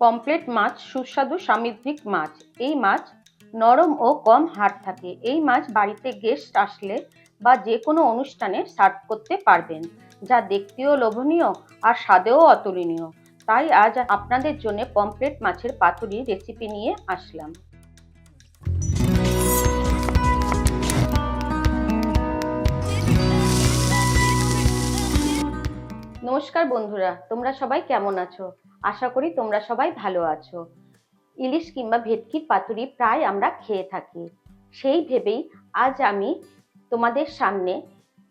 Pomfret মাছ, সুস্বাদু সামুদ্রিক মাছ। এই মাছ নরম ও কম হাড় থাকে। এই মাছ বাড়িতে গেস্ট আসলে বা যে কোনো অনুষ্ঠানে সার্ভ করতে পারবেন, যা দেখতেও লোভনীয় আর স্বাদেও অতুলনীয়। তাই আজ আপনাদের জন্য পমফ্রেট মাছের পাতুরি রেসিপি নিয়ে আসলাম। নমস্কার বন্ধুরা, তোমরা সবাই কেমন আছো? আশা করি তোমরা সবাই ভালো আছো। ইলিশ কিংবা ভেটকির পাতুরি প্রায় আমরা খেয়ে থাকি। সেই ভেবেই আজ আমি তোমাদের সামনে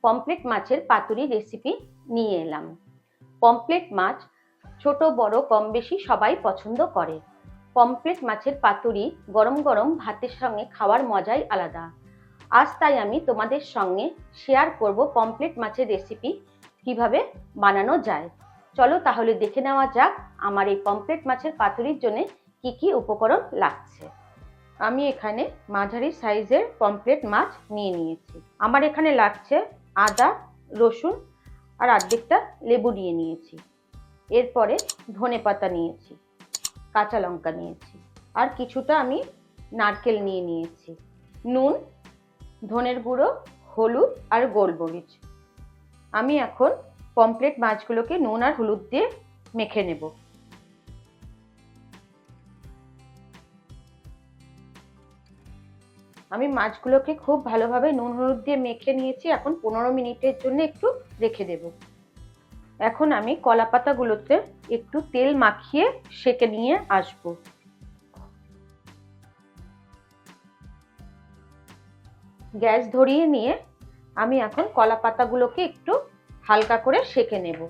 পমপ্লেট মাছের পাতুরি রেসিপি নিয়ে এলাম। পমপ্লেট মাছ ছোট, বড়, কম বেশি সবাই পছন্দ করে। পমপ্লেট মাছের পাতুরি গরম গরম ভাতের সঙ্গে খাওয়ার মজাই আলাদা। আজ তাই আমি তোমাদের সঙ্গে শেয়ার করব পমপ্লেট মাছের রেসিপি কীভাবে বানানো যায়। চলো তাহলে দেখে নেওয়া যাক আমার এই পমপ্লেট মাছের পাতুরির জন্য কি কি উপকরণ লাগছে। আমি এখানে মাঝারি সাইজের পমপ্লেট মাছ নিয়ে নিয়েছি। আমার এখানে লাগছে আদা, রসুন আর অর্ধেকটা লেবু নিয়ে নিয়েছি। এরপরে ধনে পাতা নিয়েছি, কাঁচা লঙ্কা নিয়েছি আর কিছুটা আমি নারকেল নিয়ে নিয়েছি। নুন, ধনের গুঁড়ো, হলুদ আর গোলমরিচ। আমি এখন পমপ্লেট মাছগুলোকে নুন আর হলুদ দিয়ে মেখে নেব। আমি মাছগুলোকে খুব ভালোভাবে নুন হলুদ দিয়ে মেখে নিয়েছি, এখন পনেরো মিনিটের জন্য একটু রেখে দেব। এখন আমি কলা পাতাগুলোতে একটু তেল মাখিয়ে সেকে নিয়ে আসব। গ্যাস ধরিয়ে নিয়ে আমি এখন কলা পাতাগুলোকে একটু হালকা করে সেকে নেব।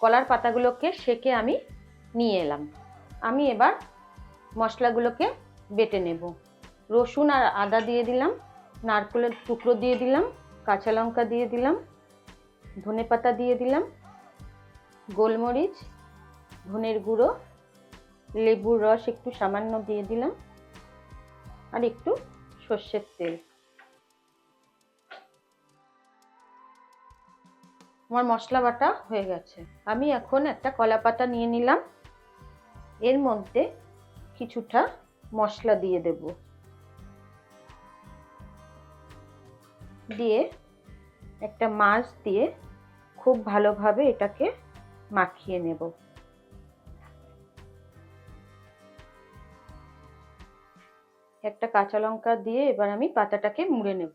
কলার পাতাগুলোকে সেকে আমি নিয়ে এলাম। আমি এবার মশলাগুলোকে বেটে নেব। রসুন আর আদা দিয়ে দিলাম, নারকেলের টুকরো দিয়ে দিলাম কাঁচা লঙ্কা দিয়ে দিলাম, ধনে পাতা দিয়ে দিলাম, গোলমরিচ, ধনের গুঁড়ো, লেবুর রস একটু সামান্য দিয়ে দিলাম, আর একটু সর্ষের তেল। আমার মশলা বাটা হয়ে গেছে। আমি এখন একটা কলা পাতা নিয়ে নিলাম। এর মধ্যে কিছুটা মশলা দিয়ে দেব। দিয়ে একটা মাছ দিয়ে খুব ভালোভাবে এটাকে মাখিয়ে নেব। একটা কাঁচা লঙ্কা দিয়ে এবার আমি পাতাটাকে মুড়ে নেব।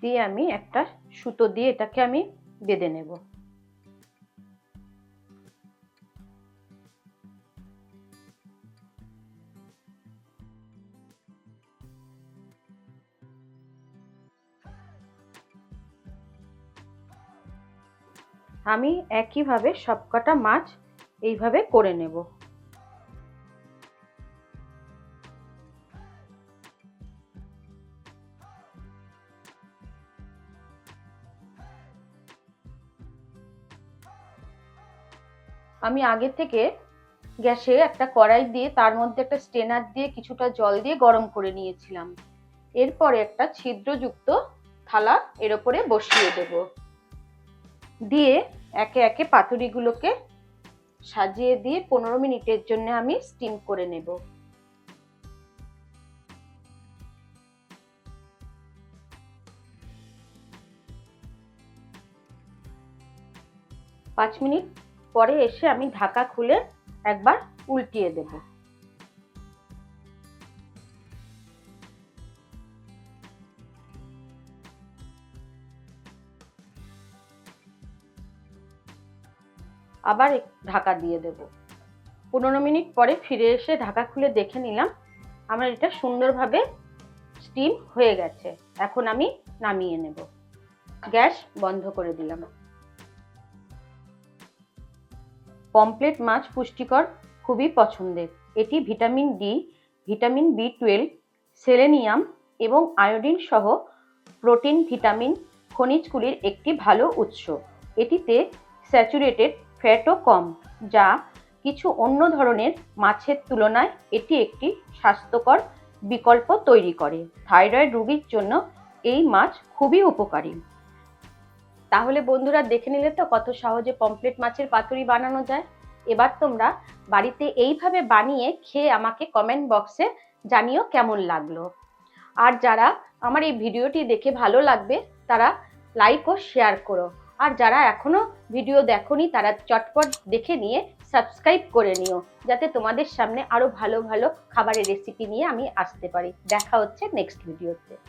দিয়ে আমি একটা সুতো দিয়ে এটাকে আমি বেঁধে নেব। আমি একইভাবে সবকটা মাছ এইভাবে করে নেব। আমি আগে থেকে গ্যাসে একটা কড়াই দিয়ে, তার মধ্যে একটা স্টেনার দিয়ে কিছুটা জল দিয়ে গরম করে নিয়েছিলাম। এরপরে একটা ছিদ্রযুক্ত থালা এর ওপরে বসিয়ে দেব। দিয়ে একে একে পাতুরিগুলোকে সাজিয়ে দিয়ে পনেরো মিনিটের জন্য আমি স্টিম করে নেব। পাঁচ মিনিট পরে এসে আমি ঢাকা খুলে একবার উল্টিয়ে দেব। আবার ঢাকা দিয়ে দেব। পনেরো মিনিট পরে ফিরে এসে ঢাকা খুলে দেখে নিলাম, আমার এটা সুন্দরভাবে স্টিম হয়ে গেছে। এখন আমি নামিয়ে নেব। গ্যাস বন্ধ করে দিলাম। পমপ্লেট মাছ পুষ্টিকর, খুবই পছন্দের। এটি vitamin D, vitamin B twelve, selenium এবং আয়োডিন সহ প্রোটিন, ভিটামিন খনিজগুলির একটি ভালো উৎস। এটিতে স্যাচুরেটেড ফ্যাটও কম, যা কিছু অন্য ধরনের মাছের তুলনায় এটি একটি স্বাস্থ্যকর বিকল্প তৈরি করে। থাইরয়েড রোগীর জন্য এই মাছ খুবই উপকারী। তাহলে বন্ধুরা দেখে নিলে তো কত সহজে পমপ্লেট মাছের পাতুরি বানানো যায়। এবার তোমরা বাড়িতে এইভাবে বানিয়ে খেয়ে আমাকে কমেন্ট বক্সে জানিও কেমন লাগল। আর যারা আমার এই ভিডিওটি দেখে ভালো লাগবে, তারা লাইক ও শেয়ার করো। আর যারা এখনও ভিডিও দেখোনি, তারা চটপট দেখে নিয়ে সাবস্ক্রাইব করে নিও, যাতে তোমাদের সামনে আরও ভালো ভালো খাবারের রেসিপি নিয়ে আমি আসতে পারি। দেখা হচ্ছে নেক্সট ভিডিওতে